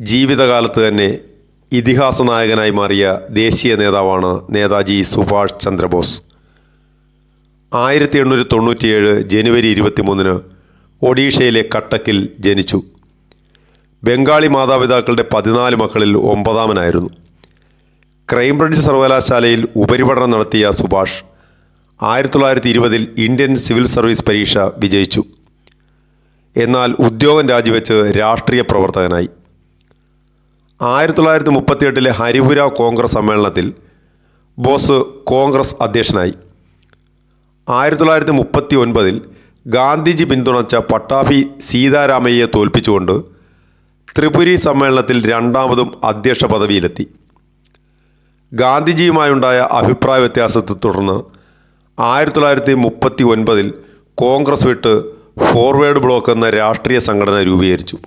ജീവിതകാലത്ത് തന്നെ ഇതിഹാസ നായകനായി മാറിയ ദേശീയ നേതാവാണ് നേതാജി സുഭാഷ് ചന്ദ്രബോസ്. ആയിരത്തി എണ്ണൂറ്റി തൊണ്ണൂറ്റിയേഴ് ജനുവരി ഇരുപത്തിമൂന്നിന് ഒഡീഷയിലെ കട്ടക്കിൽ ജനിച്ചു. ബംഗാളി മാതാപിതാക്കളുടെ പതിനാല് മക്കളിൽ ഒമ്പതാമനായിരുന്നു. ക്രൈംബ്രിഡ്ജ് സർവകലാശാലയിൽ ഉപരിപഠനം നടത്തിയ സുഭാഷ് ആയിരത്തി തൊള്ളായിരത്തി ഇരുപതിൽ ഇന്ത്യൻ സിവിൽ സർവീസ് പരീക്ഷ വിജയിച്ചു. എന്നാൽ ഉദ്യോഗം രാജിവെച്ച് രാഷ്ട്രീയ പ്രവർത്തകനായി. ആയിരത്തി തൊള്ളായിരത്തി മുപ്പത്തിയെട്ടിലെ ഹരിപുര കോൺഗ്രസ് സമ്മേളനത്തിൽ ബോസ് കോൺഗ്രസ് അധ്യക്ഷനായി. ആയിരത്തി തൊള്ളായിരത്തി മുപ്പത്തി ഒൻപതിൽ ഗാന്ധിജി പിന്തുണച്ച പട്ടാഭി സീതാരാമയ്യയെ തോൽപ്പിച്ചുകൊണ്ട് ത്രിപുരി സമ്മേളനത്തിൽ രണ്ടാമതും അധ്യക്ഷ പദവിയിലെത്തി. ഗാന്ധിജിയുമായുണ്ടായ അഭിപ്രായ വ്യത്യാസത്തെ തുടർന്ന് ആയിരത്തി തൊള്ളായിരത്തി മുപ്പത്തി ഒൻപതിൽ കോൺഗ്രസ് വിട്ട് ഫോർവേഡ് ബ്ലോക്ക് എന്ന രാഷ്ട്രീയ സംഘടന രൂപീകരിച്ചു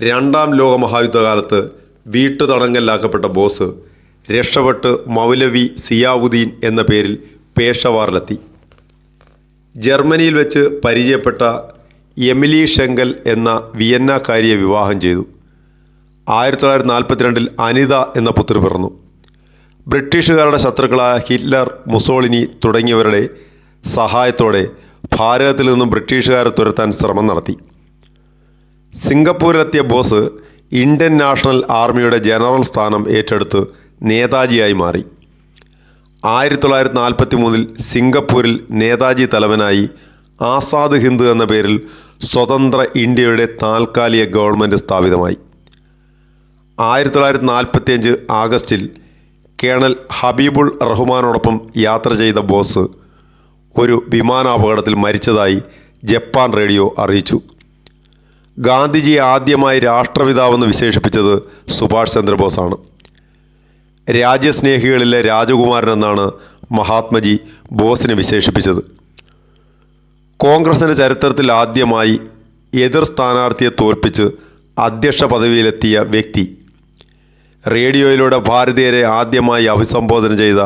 രണ്ടാം ലോക മഹായുദ്ധകാലത്ത് വീട്ടുതടങ്കലിലാക്കപ്പെട്ട ബോസ് രക്ഷപ്പെട്ട് മൗലവി സിയാവുദ്ദീൻ എന്ന പേരിൽ പേഷവാറിലെത്തി. ജർമ്മനിയിൽ വെച്ച് പരിചയപ്പെട്ട എമിലി ഷെങ്കൽ എന്ന വിയന്നക്കാരിയെ വിവാഹം ചെയ്തു. ആയിരത്തി തൊള്ളായിരത്തി നാൽപ്പത്തിരണ്ടിൽ അനിത എന്ന പുത്രി പിറന്നു. ബ്രിട്ടീഷുകാരുടെ ശത്രുക്കളായ ഹിറ്റ്ലർ മുസോളിനി തുടങ്ങിയവരുടെ സഹായത്തോടെ ഭാരതത്തിൽ നിന്നും ബ്രിട്ടീഷുകാരെ തുരത്താൻ ശ്രമം നടത്തി. സിംഗപ്പൂരിലെത്തിയ ബോസ് ഇന്ത്യൻ നാഷണൽ ആർമിയുടെ ജനറൽ സ്ഥാനം ഏറ്റെടുത്ത് നേതാജിയായി മാറി. ആയിരത്തി തൊള്ളായിരത്തി നാൽപ്പത്തി മൂന്നിൽ സിംഗപ്പൂരിൽ നേതാജി തലവനായി ആസാദ് ഹിന്ദ് എന്ന പേരിൽ സ്വതന്ത്ര ഇന്ത്യയുടെ താൽക്കാലിക ഗവൺമെന്റ് സ്ഥാപിതമായി. ആയിരത്തി തൊള്ളായിരത്തി നാൽപ്പത്തിയഞ്ച് ആഗസ്റ്റിൽ കേണൽ ഹബീബുൾ റഹ്മാനോടൊപ്പം യാത്ര ചെയ്ത ബോസ് ഒരു വിമാനാപകടത്തിൽ മരിച്ചതായി ജപ്പാൻ റേഡിയോ അറിയിച്ചു. ഗാന്ധിജിയെ ആദ്യമായി രാഷ്ട്രപിതാവെന്ന് വിശേഷിപ്പിച്ചത് സുഭാഷ് ചന്ദ്രബോസാണ്. രാജ്യസ്നേഹികളിലെ രാജകുമാരൻ എന്നാണ് മഹാത്മജി ബോസിനെ വിശേഷിപ്പിച്ചത്. കോൺഗ്രസിന്റെ ചരിത്രത്തിൽ ആദ്യമായി എതിർ സ്ഥാനാർത്ഥിയെ തോൽപ്പിച്ച് അധ്യക്ഷ പദവിയിലെത്തിയ വ്യക്തി. റേഡിയോയിലൂടെ ഭാരതീയരെ ആദ്യമായി അഭിസംബോധന ചെയ്ത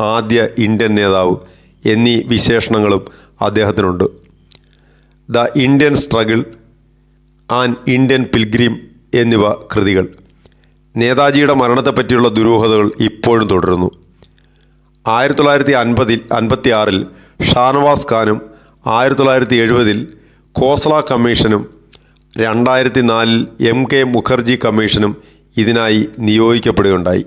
ആദ്യ ഇന്ത്യൻ നേതാവ് എന്നീ വിശേഷണങ്ങളും അദ്ദേഹത്തിനുണ്ട്. The Indian Struggle and Indian Pilgrim എന്നിവ കൃതികൾ. നേതാജിയുടെ മരണത്തെപ്പറ്റിയുള്ള ദുരൂഹതകൾ ഇപ്പോഴും തുടരുന്നു. ആയിരത്തി തൊള്ളായിരത്തി അൻപതിൽ അൻപത്തി ആറിൽ ഷാനവാസ് ഖാനും ആയിരത്തി തൊള്ളായിരത്തി എഴുപതിൽ കോസ്ല കമ്മീഷനും രണ്ടായിരത്തി നാലിൽ എം കെ മുഖർജി കമ്മീഷനും ഇതിനായി നിയോഗിക്കപ്പെടുകയുണ്ടായി.